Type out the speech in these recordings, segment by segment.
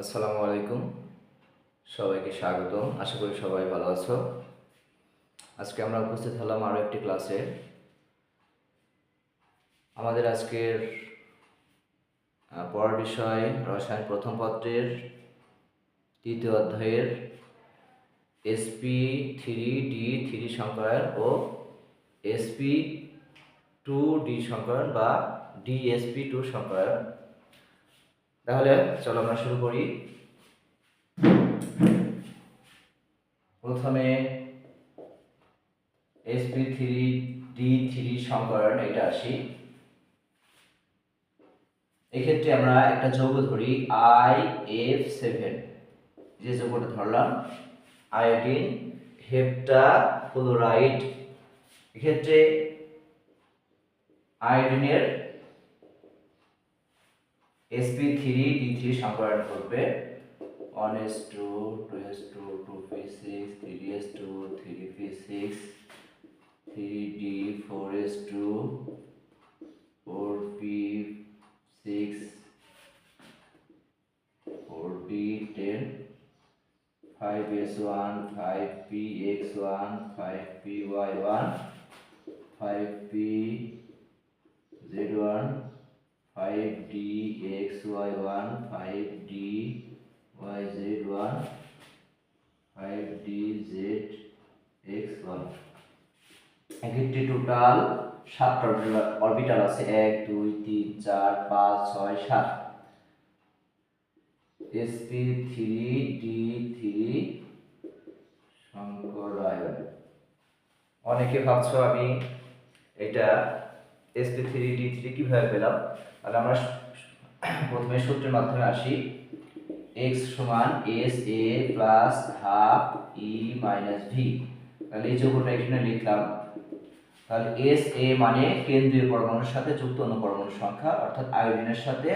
আসসালামু আলাইকুম। সবাইকে স্বাগতম। আশা করি সবাই ভালো আছো। আজকে আমরা উপস্থিত হলাম আরও একটি ক্লাসে। আমাদের আজকের পড়ার বিষয় রসায়ন প্রথম পত্রের তৃতীয় অধ্যায়ের S P three D three সংকরণ ও এসপি টু ডি সংকরণ বা ডিএসপি টু সংকরণ তাহলে চলো আমরা শুরু করি। প্রথমে এসপি থ্রি ডি থ্রি সংকরণ এটা আসি। এক্ষেত্রে আমরা একটা যৌগ ধরি আই এফ সেভেন যে যৌগটা ধরলাম, আয়োডিন হেপটা ফ্লোরাইড এক্ষেত্রে আয়োডিনের s p three D three সংকলন করবে। One S two two S two two P six three S two three P six three D four S two four P six four D ten five S one five P X one five P Y one five P Z one five D X Y one five D Y Z one five D Z X one এক্ষেত্রে total সাতটা orbital আছে, এক, দুই, তিন, চার, পাঁচ, ছয়, সাত। এসপি থ্রি ডি থ্রি শঙ্করায়ন অনেকে ভাবছ আমি এটা এসপি থ্রি ডি থ্রি কীভাবে পেলাম? তাহলে আমরা প্রথমে সূত্রের মাধ্যমে আসি। এক্স সমান S A plus half E minus V তাহলে এই যোগটা এখানে লিখলাম। তাহলে এস এ মানে কেন্দ্রীয় পরমাণুর সাথে যুক্ত অন্য পরমাণুর সংখ্যা, অর্থাৎ আয়োডিনের সাথে।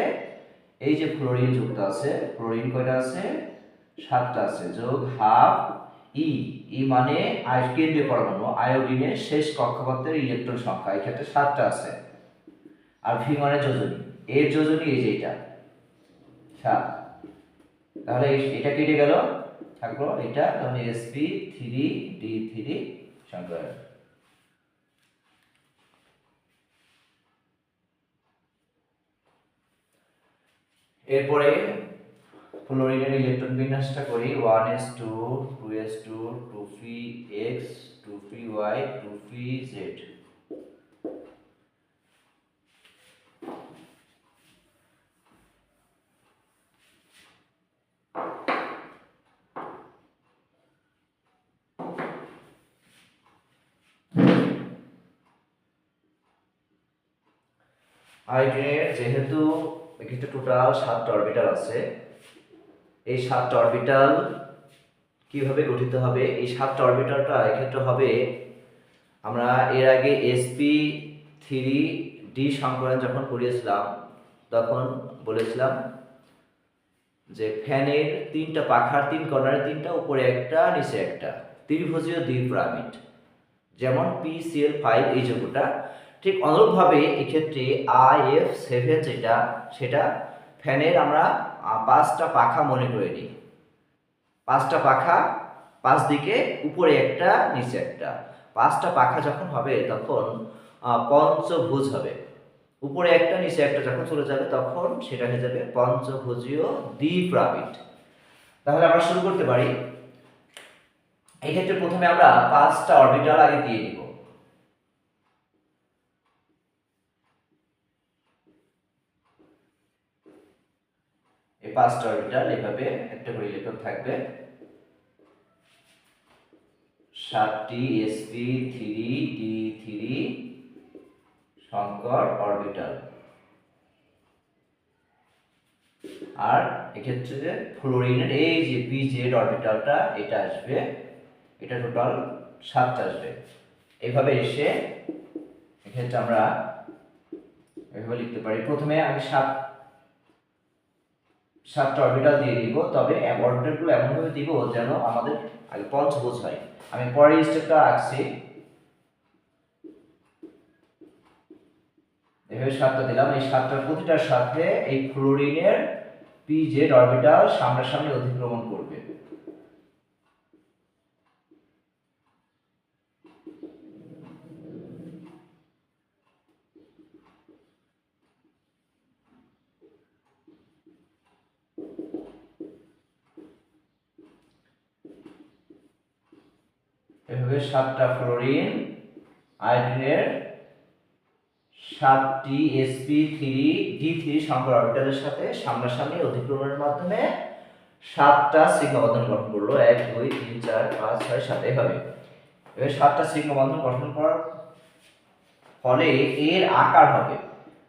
এই যে ফ্লোরিন যুক্ত আছে ফ্লোরিন কয়টা আছে? সাতটা আছে। যোগ হাফ ই ই মানে কেন্দ্রীয় পরমাণু, আয়োডিনের শেষ কক্ষপথের ইলেকট্রন সংখ্যা। এই ক্ষেত্রে সাতটা আছে। আর ভি মানে যোজনী। এর যোজনী এই যে এটা। সাত। তাহলে এটা কেটে গেল। থাকল এটা, তাহলে এসপি থ্রি ডি থ্রি সংখ্যা এরপরে ফ্লোরিনের ইলেকট্রন বিন্যাসটা করি। One S two two S two two P X two P Y two P Z আয়োডিনের যেহেতু এক্ষেত্রে টোটাল সাতটা অরবিটাল আছে, এই সাতটা অরবিটাল কীভাবে গঠিত হবে? এই সাতটা অরবিটালটা এক্ষেত্রে হবে, আমরা এর আগে এসপি থ্রি ডি সংকলন যখন করিয়েছিলাম, তখন বলেছিলাম যে ফ্যানের তিনটা পাখার তিন কর্নারে তিনটা, উপরে একটা, নিচে একটা, ত্রিভুজীয় দ্বিপিরামিড যেমন পি সিএল ফাইভ এই যোগ্যটা ঠিক অনুরূপভাবে এক্ষেত্রে আই এফ সেভেন যেটা, সেটা ফ্যানের আমরা পাঁচটা পাখা মনে করে নিই। পাঁচটা পাখা পাঁচ দিকে উপরে একটা, নিচে একটা। পাঁচটা পাখা যখন হবে, তখন পঞ্চভুজ হবে। উপরে একটা, নিচে একটা যখন চলে যাবে, তখন সেটা হয়ে যাবে পঞ্চভুজীয় দ্বিপ্রামিড তাহলে আমরা শুরু করতে পারি। এই ক্ষেত্রে প্রথমে আমরা পাঁচটা অরবিটাল আগে দিয়ে নিব এই পাঁচটা অরবিটাল এভাবে একটা করে ইলেকট্রন থাকবে। সাতটি এসপি থ্রি ডি থ্রি সংকর অরবিটাল আর এক্ষেত্রে যে ফ্লোরিনের এই যে পি জেড অরবিটালটা এটা আসবে। এটা টোটাল সাতটা আসবে। এইভাবে এসে এক্ষেত্রে আমরা এভাবে লিখতে পারি। প্রথমে আমি সাত সাতটা অরবিটাল দিয়ে দিব, তবে অরবিটালগুলো এমনভাবে দিব যেন আমাদের আগে পঞ্চভুজ হয়। আমি পরের স্টেপটা আঁকছি। এভাবে সাতটা দিলাম, এই সাতটার প্রতিটার সাথে এই ফ্লোরিনের পি অরবিটাল সামনাসামনি অধিক্রমণ করবে। এভাবে সাতটা ফ্লোরিন আয়োডিনের সাতটি এসপি থ্রি ডি থ্রি সংকর অরবিটালের সাথে সামনাসামনি অধিক্রমণের মাধ্যমে সাতটা সিগমা বন্ধন গঠন করল। এক, দুই, তিন, চার, পাঁচ, ছয়, সাত, এভাবে। এবার সাতটা সিগমা বন্ধন গঠন করার ফলে এর আকার হবে।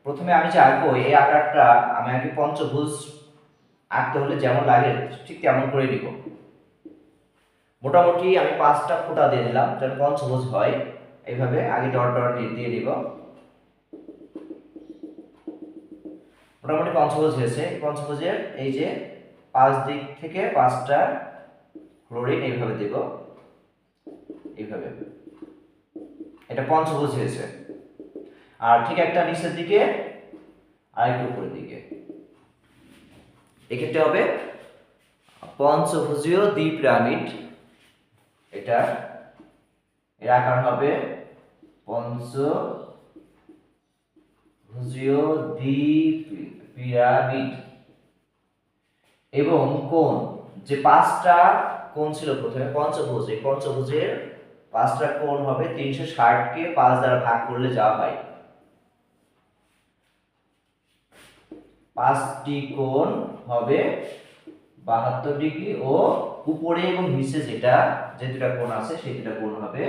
প্রথমে আমি যে আঁকবো, এই আকারটা আমি আগে পঞ্চভুজ আঁকতে হলে যেমন লাগে ঠিক তেমন করে নিব মোটামুটি আমি পাঁচটা ফুটা দিয়ে দিলাম, যেন পঞ্চভুজ হয়। এইভাবে আগে ডট ডট দিয়ে দিব। মোটামুটি পঞ্চভুজ হয়েছে। পঞ্চভুজের এই যে পাঁচ দিক থেকে পাঁচটা ক্লোরিন এইভাবে দেব। এইভাবে। এটা পঞ্চভুজ হয়েছে। আর ঠিক একটা নিচের দিকে আর একটু উপরের দিকে। এক্ষেত্রে হবে পঞ্চভুজীয় দ্বি পিরামিড এটা এর আকার হবে পঞ্চভুজীয় দ্বি পিরামিড। এবং কোণ, যে পাঁচটা কোণ ছিল প্রথমে, পঞ্চভুজ, এই পঞ্চভুজের পাঁচটা কোণ হবে তিনশো ষাটকে পাঁচ দ্বারা ভাগ করলে যা হয়। পাঁচটি কোণ হবে বাহাত্তর ডিগ্রি ও উপরে এবং নিচে যেটা, যে দুটা কোণ আছে, সেই দুটা কোণ হবে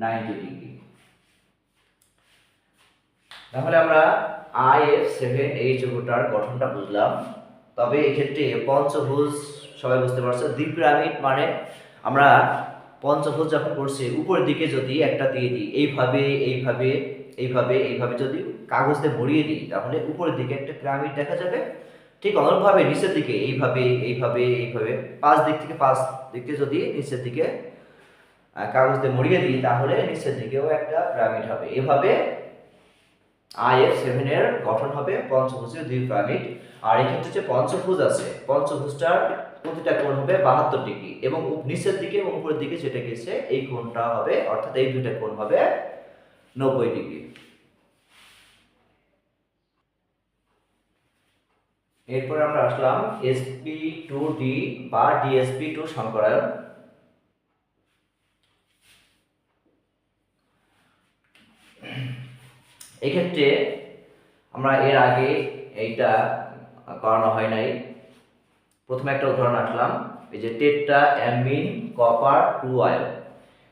নাইনটি ডিগ্রি তাহলে আমরা আই এফ সেভেন এই যৌগটার গঠনটা বুঝলাম। তবে এক্ষেত্রে পঞ্চভুজ, সবাই বুঝতে পারছ, দ্বীপ পিরামিড মানে আমরা পঞ্চভুজ যখন করছি, উপরের দিকে যদি একটা দিয়ে দিই, এইভাবে এইভাবে এইভাবে এইভাবে যদি কাগজ ভরিয়ে দিই, তাহলে উপরের দিকে একটা পিরামিড দেখা যাবে। ঠিক অনুরূপভাবে নিচের দিকে, এইভাবে এইভাবে এইভাবে, পাঁচ দিক থেকে পাঁচ দিকে যদি নিচের দিকে কাগজ দিয়ে মরিয়ে দিই, তাহলে নিচের দিকেও একটা পিরামিড হবে। এভাবে আই এফ সেভেন এর গঠন হবে পঞ্চভুজের দুই পিরামিড আর এক্ষেত্রে যে পঞ্চভুজ আছে, পঞ্চভুজটার প্রতিটা কোণ হবে বাহাত্তর ডিগ্রি, এবং নিচের দিকে এবং উপরের দিকে যেটা গেছে, এই কোণটা হবে, অর্থাৎ এই দুইটা কোণ হবে নব্বই ডিগ্রি। এরপর আমরা আসলাম এসপি টু ডি বা ডিএসপি টু সংকরায়ন। এক্ষেত্রে আমরা এর আগে এইটা করানো হয় নাই। প্রথমে একটা উদাহরণ আসলাম এই যে tetra, amine, copper, two ion.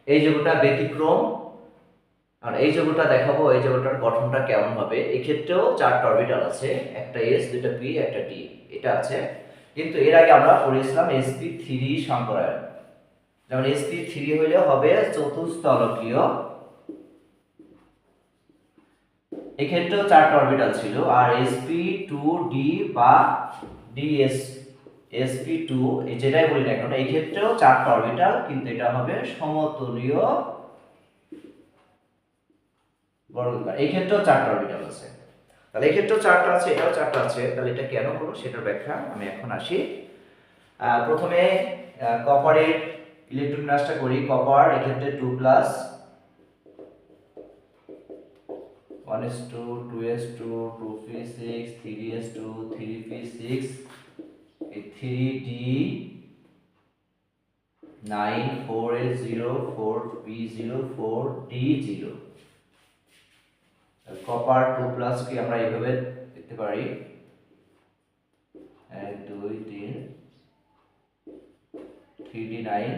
এই যৌগটা ব্যতিক্রম আর এই যৌগটা দেখাবো, এই যৌগটার গঠনটা কেমন হবে? এক্ষেত্রেও চারটা অরবিটাল আছে, একটা এস দুইটা পি একটা ডি এটা আছে। কিন্তু এর আগে আমরা পড়েছিলাম এসপি থ্রি সংকরায়ন যেমন এসপি থ্রি হইলে হবে চতুস্তলকীয় এক্ষেত্রেও চারটা অরবিটাল ছিল, আর এসপি টু ডি বা ডিএস এসপি টু যেটাই বলি না এই ক্ষেত্রেও চারটা অরবিটাল কিন্তু এটা হবে সমতলীয় বর্গাকার এই ক্ষেত্রেও চারটা অরবিটাল আছে। তাহলে এই ক্ষেত্রেও চারটা আছে, এটাও চারটা আছে। তাহলে এটা কেন হলো সেটার ব্যাখ্যা আমি এখন আসি। প্রথমে কপারের ইলেকট্রন বিন্যাসটা করি কপার এক্ষেত্রে two plus one S two two S two two P six three S two three P six three D nine four S zero four P zero four D zero copper two plus কি আমরা এইভাবে দেখতে পারি? এক, দুই, তিন three D nine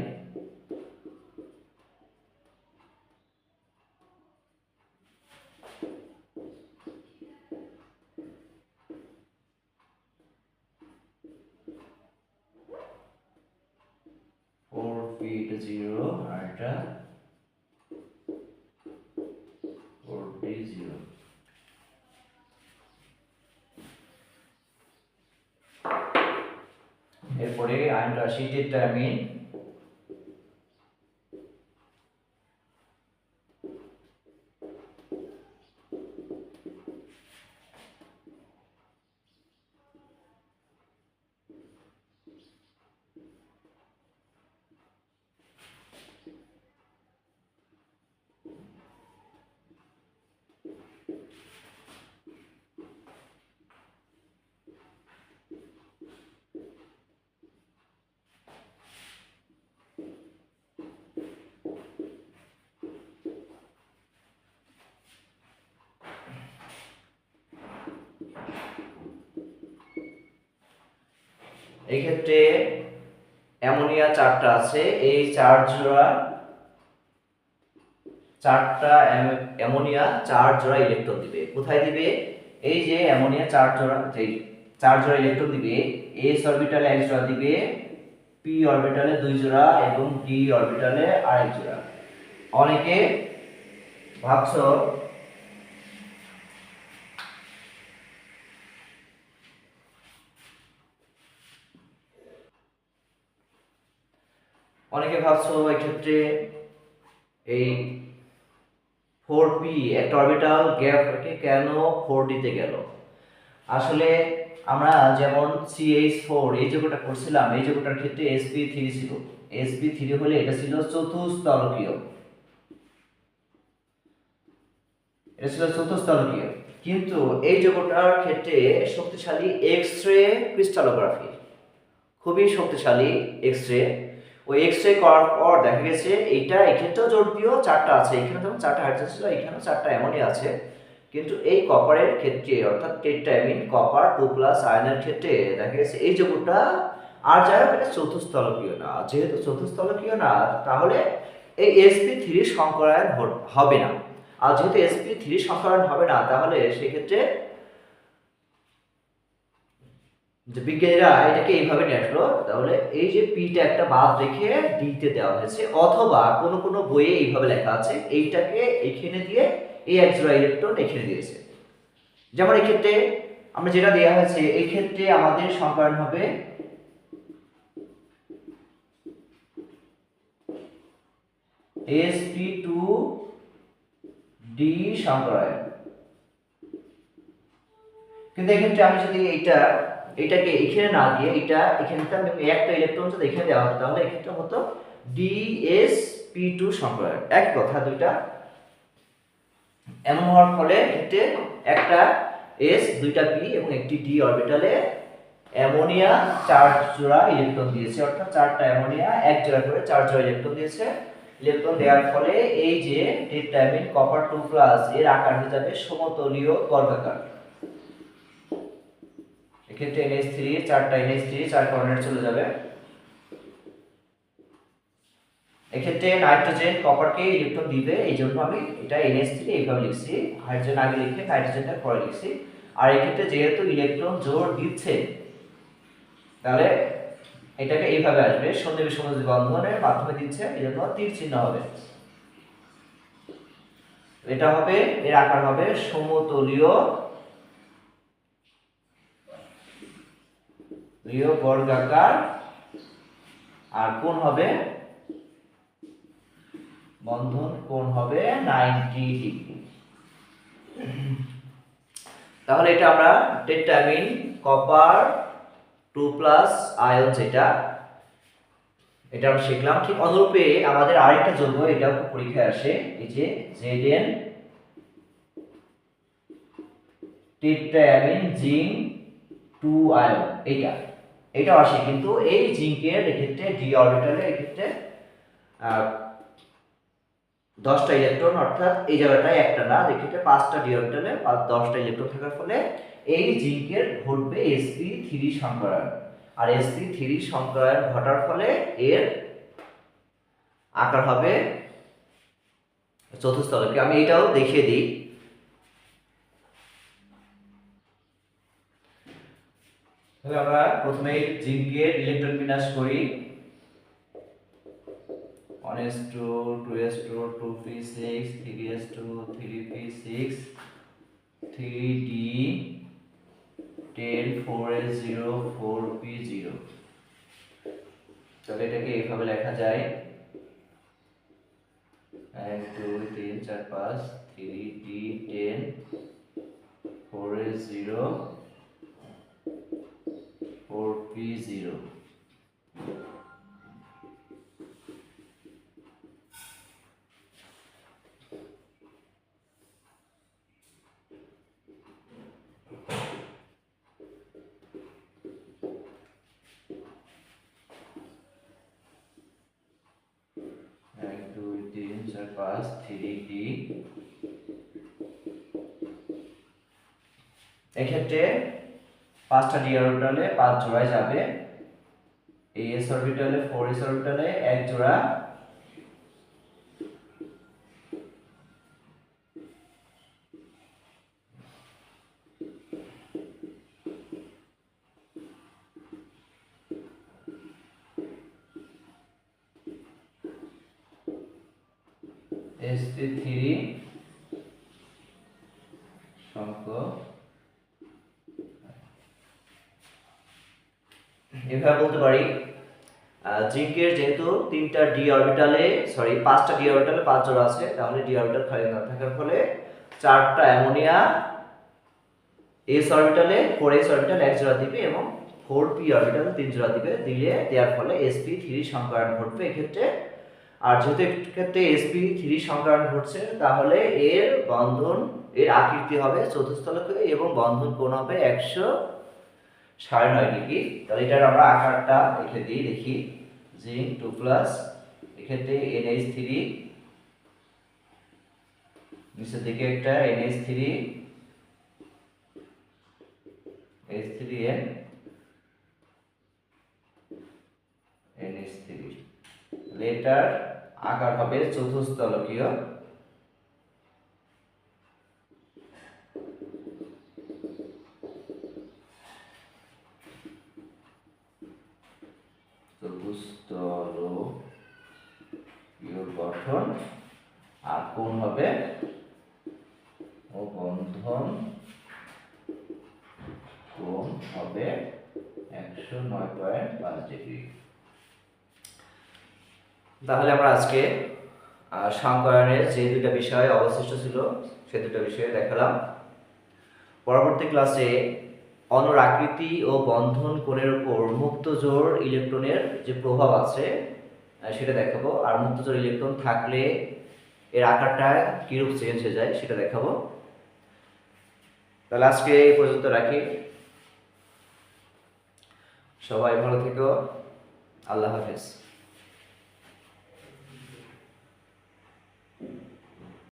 four fit zero আর এটা four D zero এরপরে আইনটা আসি টেট্রামিন এই ক্ষেত্রে অ্যামোনিয়া চারটা আছে। এই চার জোড়া চারটা অ্যাম- অ্যামোনিয়া চার জোড়া ইলেকট্রন দিবে। কোথায় দিবে? এই যে অ্যামোনিয়া চার জোড়া এই চার জোড়া ইলেকট্রন দিবে এস অরবিটালে এক জোড়া দিবে পি অরবিটালে দুই জোড়া এবং ডি অরবিটালে আরেক জোড়া। অনেকে ভাবছ অনেকে ভাবছ এক্ষেত্রে এই ফোর পি একটা অরবিটাল গ্যাপকে কেন ফোর ডিতে গেল? আসলে আমরা যেমন সি এইচ ফোর এই যোগটা করছিলাম, এই যোগটার ক্ষেত্রে এসপি থ্রি ছিল। এসপি থ্রি হলে এটা ছিল চতুস্তলকীয়। এটা ছিল চতুস্তলকীয়। কিন্তু এই যোগটার ক্ষেত্রে শক্তিশালী এক্স রে ক্রিস্টালোগ্রাফি খুবই শক্তিশালী এক্স রে ওই এক্স করার পর দেখা গেছে এইটা এক্ষেত্রেও জোর দিয়েও চারটা আছে। এখানে যেমন চারটা হাইড্রোজেন ছিল, এখানেও চারটা এমনই আছে। কিন্তু এই কপারের ক্ষেত্রে, অর্থাৎ টেট্রামিন কপার টু প্লাস আয়নের ক্ষেত্রে দেখা গেছে এই যোগটা আর যাই হোক, এটা চতুস্থলকীয় না। যেহেতু চতুস্থলকীয় না, তাহলে এই এসপি থ্রি সংকরায়ন হবে না। আর যেহেতু এসপি থ্রি সংকরায়ন হবে না, তাহলে সেক্ষেত্রে যে বিজ্ঞানীরা এটাকে এইভাবে নিয়ে আসলো, তাহলে এই যে পিটা একটা বাদ রেখে ডিতে দেওয়া হয়েছে, অথবা কোনো কোনো বইয়ে এইভাবে লেখা আছে, এইটাকে এখানে দিয়ে এই এক ইলেকট্রন এখানে দিয়েছে। যেমন এক্ষেত্রে আমরা যেটা দেওয়া হয়েছে এই ক্ষেত্রে আমাদের সংকরণ হবে sp টু ডি সংকরায়ন কিন্তু এক্ষেত্রে আমি যদি এইটা এটাকে এখানে না দিয়ে এটা এখানটা একটা ইলেকট্রন যদি এখানে দেওয়া হতো তাহলে এক্ষেত্রে হতো ডিএস পি টু সংকরায়ন এক কথা দুইটা। এমন হওয়ার ফলে এতে একটা এস দুইটা পি এবং একটি ডি অরবিটালে অ্যামোনিয়া চার জোড়া ইলেকট্রন দিয়েছে। অর্থাৎ চারটা অ্যামোনিয়া এক জোড়া করে চার জোড়া ইলেকট্রন দিয়েছে। ইলেকট্রন দেওয়ার ফলে এই যে টেট্রামিন কপার টু প্লাস এর আকার হয়ে যাবে সমতলীয় বর্গাকার এক্ষেত্রে এনএস থ্রি চারটা এনএস থ্রি চার কর্নার চলে যাবে। এক্ষেত্রে নাইট্রোজেন কপারকে ইলেকট্রন দিবে, এই জন্য আমি এটা এন এনএস থ্রি এইভাবে লিখছি। হাইড্রোজেন আগে লিখে নাইট্রোজেনটা পরে লিখছি। আর এক্ষেত্রে যেহেতু ইলেকট্রন জোর দিচ্ছে, তাহলে এটাকে এইভাবে আসবে সন্নিবেশ সমাজ বন্ধনের মাধ্যমে দিচ্ছে, এই জন্য তীর চিহ্ন হবে। এটা হবে, এর আকার হবে সমতলীয় লিও বর্গাকার আর কোণ হবে? বন্ধন কোণ হবে? Ninety degree. তাহলে এটা আমরা tetramine copper two plus ion যেটা, এটা আমরা শিখলাম। ঠিক অনুরূপে আমাদের আরেকটা যৌগ খুব পরীক্ষায় আসে, এই যে Z N tetramine zinc two ion এইটা। এটাও আসে, কিন্তু এই জিঙ্কের এক্ষেত্রে ডি অরবিটালে এক্ষেত্রে দশটা ইলেকট্রন অর্থাৎ এই জায়গাটায় একটা না, এক্ষেত্রে পাঁচটা ডি অরবিটালে দশটা ইলেকট্রন থাকার ফলে এই জিঙ্কের ঘটবে এসপি থ্রি সংকরায়ন আর এসপি থ্রি সংকরায়ন ঘটার ফলে এর আকার হবে চতুস্থলকে আমি এটাও দেখিয়ে দিই। তাহলে আমরা প্রথমে জিঙ্কের ইলেকট্রন বিন্যাস করি। One s two two s two two p six three s two three p six three d ten four s zero four p zero তাহলে এটাকে এইভাবে লেখা যায়। এক, দুই, তিন, চার, পাঁচ three d ten four s zero four p এক দুই তিন চার পাঁচ থ্রি ডি এক্ষেত্রে পাঁচটা ডি অরবিটালে পাঁচ জোড়ায় যাবে। এই এস অরবিটালে ফোর এস অরবিটালে এক জোড়া। Sp থ্রি সংখ্যক বলতে পারি। জিঙ্কের যেহেতু তিনটা ডি অরবিটালে সরি পাঁচটা ডি অরবিটালে পাঁচ জোড়া আছে, তাহলে ডি অরবিটাল খালি না থাকার ফলে চারটা অ্যামোনিয়া এস অরবিটালে ফোর এস অরবিটাল এক জোড়া দিবে এবং ফোর পি অরবিটাল তিন জোড়া দিবে, দিলে দেওয়ার ফলে এসপি থ্রি সংকরণ ঘটবে। এক্ষেত্রে আর যেহেতু এক্ষেত্রে এসপি থ্রি সংকরণ ঘটছে, তাহলে এর বন্ধন, এর আকৃতি হবে চতুস্থলকে এবং বন্ধন কোণ হবে একশো সাড়ে নয় ডিগ্রি। তাহলে এটার আমরা আকারটা লিখে দিই দেখি। জিঙ্ক টু প্লাস এক্ষেত্রে এনএইচ থ্রি, নিচের দিকে একটা NH three H three N, NH three. Later আকার হবে চতুস্থলকীয় গঠন আর কোণ হবে ও বন্ধন কোণ হবে একশো নয় পয়েন্ট পাঁচ ডিগ্রি তাহলে আমরা আজকে সংকরণের যে দুটো বিষয় অবশিষ্ট ছিল, সে দুটো বিষয়ে দেখালাম। পরবর্তী ক্লাসে অনর আকৃতি ও বন্ধন কোণের উপর মুক্ত জোর ইলেকট্রনের যে প্রভাব আছে সেটা দেখাবো। আর মুক্ত জোর ইলেকট্রন থাকলে এর আকারটা কিরূপ চেঞ্জ হয়ে যায়, সেটা দেখাবো। তাহলে আজকে এই পর্যন্ত রাখি। সবাই ভালো থেকো। আল্লাহ হাফেজ।